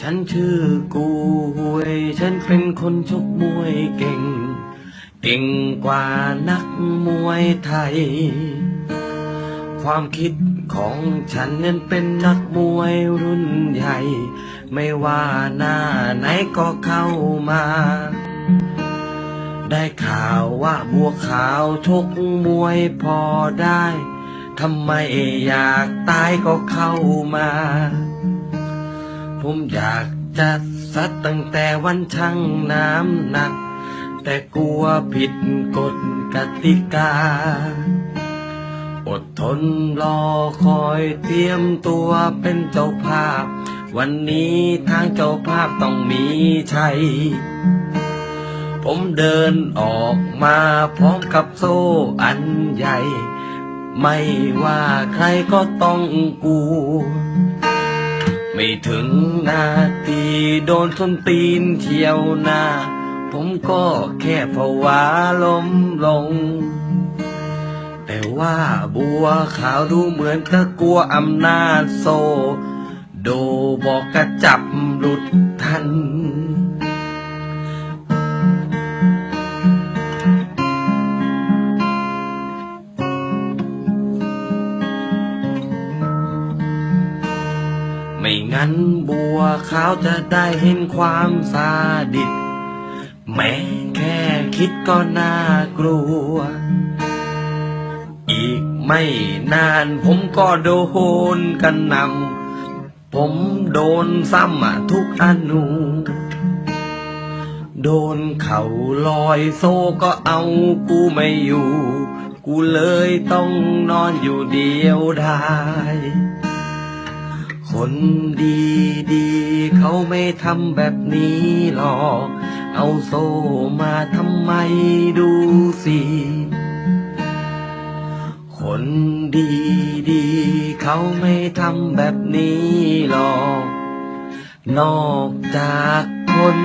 ฉันชื่อกูหวย ฉันเป็นคนชกมวยเก่ง เก่งกว่านักมวยไทย ความคิดของฉันนั้นเป็นนักมวยรุ่นใหญ่ ไม่ว่าหน้าไหนก็เข้ามา ได้ข่าวว่าบัวขาวชกมวยพอได้ ทำไมอยากตายก็เข้ามา ผมอยากจะซัดตั้งแต่วันชั่งน้ำหนัก แต่กลัวผิดกฎกติกา อดทนรอคอยเตรียมตัวเป็นเจ้าภาพ วันนี้ทางเจ้าภาพต้องมีชัย ผมเดินออกมาพร้อมกับโซ่อันใหญ่ ไม่ว่าใครก็ต้องกลัว ไม่ถึงนาทีโดนส้นตีนเที่ยวหน้า ผมก็แค่ภาวาล้มลง แต่ว่าบัวขาวดูเหมือนจะกลัวอำนาจโซ โดบอกกระจับหลุดทัน ไม่งั้นบัวขาวจะได้เห็นความซาดิสแม้แค่คิดก็น่ากลัว อีกไม่นานผมก็โดนกันนำผมโดนซ้ำทุกอนุโดนเข่าลอยโซ่ก็เอากูไม่อยู่ กูเลยต้องนอนอยู่เดียวดาย คนดีดีเขาไม่ทำแบบนี้หรอก เอาโซ่มาทำไมดูสิ คนดีดีเขาไม่ทำแบบนี้หรอก นอกจากคน